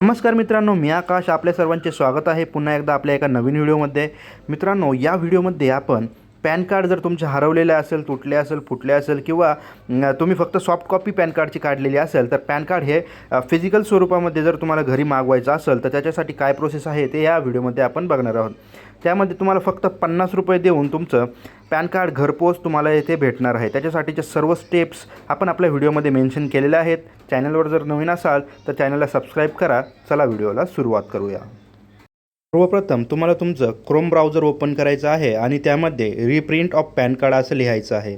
नमस्कार मित्रांनो मी आकाश. आपल्या सर्वांचे स्वागत आहे पुन्हा एकदा आपल्या एका नवीन व्हिडिओमध्ये. मित्रांनो या व्हिडिओमध्ये आपण पॅन कार्ड जर तुमचे हरवलेले असेल तुटले असेल फुटले असेल किंवा तुम्ही फक्त सॉफ्ट कॉपी पॅन कार्डची काढलेली असेल तर पॅन कार्ड हे फिजिकल स्वरूपामध्ये जर तुम्हाला घरी मागवायचं असेल तर त्याच्यासाठी काय प्रोसेस आहे ते या व्हिडिओमध्ये आपण बघणार आहोत. त्यामध्ये तुम्हाला फक्त पन्नास रुपये देऊन तुमचं पॅन कार्ड घरपोच तुम्हाला येथे भेटणार आहे. त्याच्यासाठीचे सर्व स्टेप्स आपण आपल्या व्हिडिओमध्ये मेन्शन केलेल्या आहेत. चॅनलवर जर नवीन असाल तर चॅनलला सबस्क्राईब करा. चला व्हिडिओला सुरुवात करूया. सर्वप्रथम तुम्हाला तुमचं क्रोम ब्राउझर ओपन करायचं आहे आणि त्यामध्ये रिप्रिंट ऑफ पॅन कार्ड असं लिहायचं आहे.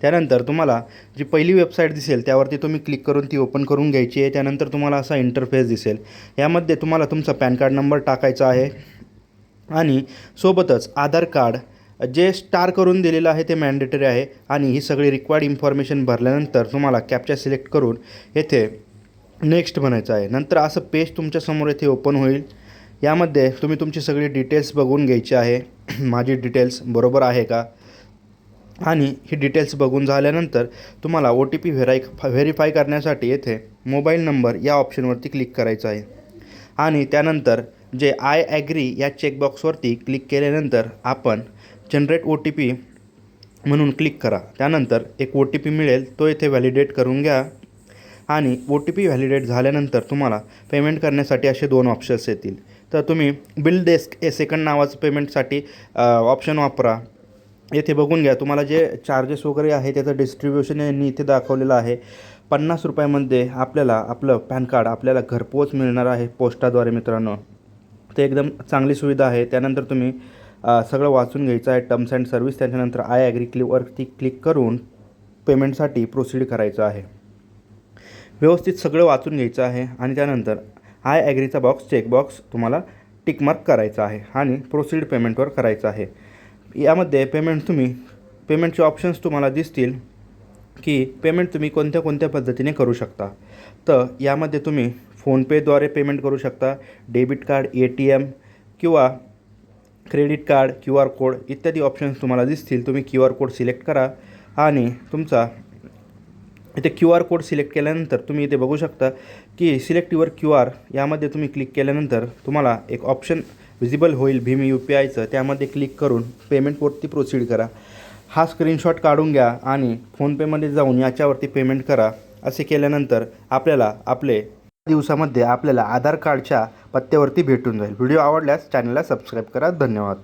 त्यानंतर तुम्हाला जी पहिली वेबसाईट दिसेल त्यावरती तुम्ही क्लिक करून ती ओपन करून घ्यायची आहे. त्यानंतर तुम्हाला असा इंटरफेस दिसेल. यामध्ये तुम्हाला तुमचा पॅन कार्ड नंबर टाकायचा आहे. आणि सोबतच आधार कार्ड जे स्टार करून दिलेलं आहे ते मॅन्डेटरी आहे आणि ही सगळी रिक्वायर्ड इन्फॉर्मेशन भरल्यानंतर तुम्हाला कॅप्चा सिलेक्ट करून येथे नेक्स्ट म्हणायचं आहे. नंतर असं पेज तुमच्यासमोर येथे ओपन होईल. यामध्ये तुम्ही तुमची सगळी डिटेल्स बघून घ्यायची आहे. माझी डिटेल्स बरोबर आहे का? आणि ही डिटेल्स बघून झाल्यानंतर तुम्हाला ओ टी पी व्हेराय व्हेरीफाय करण्यासाठी येथे मोबाईल नंबर या ऑप्शनवरती क्लिक करायचं आहे. आणि त्यानंतर जे आय ॲग्री या चेकबॉक्सवरती क्लिक केल्यानंतर आपण जनरेट ओ टी पी म्हणून क्लिक करा. त्यानंतर एक ओ टी पी मिळेल तो येथे व्हॅलिडेट करून घ्या. आणि ओ टी पी व्हॅलिडेट झाल्यानंतर तुम्हाला पेमेंट करण्यासाठी असे दोन ऑप्शन्स येतील. तर तुम्ही बिल डेस्क ए सेकंड नावाचं पेमेंटसाठी ऑप्शन वापरा. येथे बघून घ्या तुम्हाला जे चार्जेस वगैरे आहे त्याचं डिस्ट्रीब्युशन यांनी इथे दाखवलेलं आहे. पन्नास रुपयामध्ये आपल्याला आपलं पॅन कार्ड आपल्याला घरपोच मिळणार आहे पोस्टाद्वारे मित्रांनो. ते एकदम चांगली सुविधा आहे. त्यानंतर तुम्ही सगळं वाचून घ्यायचं आहे. टर्म्स अँड सर्विस त्याच्यानंतर आय ॲग्री क्लिकवरती क्लिक करून पेमेंटसाठी प्रोसीड करायचं आहे. व्यवस्थित सगळं वाचून घ्यायचं आहे आणि त्यानंतर आय ॲग्रीचा बॉक्स चेकबॉक्स तुम्हाला टिकमार्क करायचा आहे आणि प्रोसीड पेमेंटवर करायचं आहे. यामध्ये पेमेंट तुम्ही पेमेंटचे ऑप्शन्स तुम्हाला दिसतील की पेमेंट तुम्ही कोणत्या कोणत्या पद्धतीने करू शकता. तर यामध्ये तुम्ही फोनपेद्वारे पेमेंट करू शकता. Debit card A T M किंवा credit card Q R code इत्यादी ऑप्शन्स तुम्हाला दिसतील. तुम्ही क्यू आर कोड सिलेक्ट करा आणि तुमचा इथे क्यू आर कोड सिलेक्ट केल्यानंतर तुम्ही इथे बघू शकता की सिलेक्ट युअर क्यू आर यामध्ये तुम्ही क्लिक केल्यानंतर तुम्हाला एक ऑप्शन विजिबल होईल भीम यू पी आयचं. त्यामध्ये क्लिक करून पेमेंटवरती प्रोसीड करा. हा स्क्रीनशॉट काढून घ्या आणि फोनपेमध्ये जाऊन याच्यावरती पेमेंट करा. असे केल्यानंतर आपल्याला आपले दिवसामध्ये आपल्याला आधार कार्डच्या पत्त्यावरती भेटून जाईल. व्हिडिओ आवडल्यास चॅनलला सबस्क्राईब करा. धन्यवाद.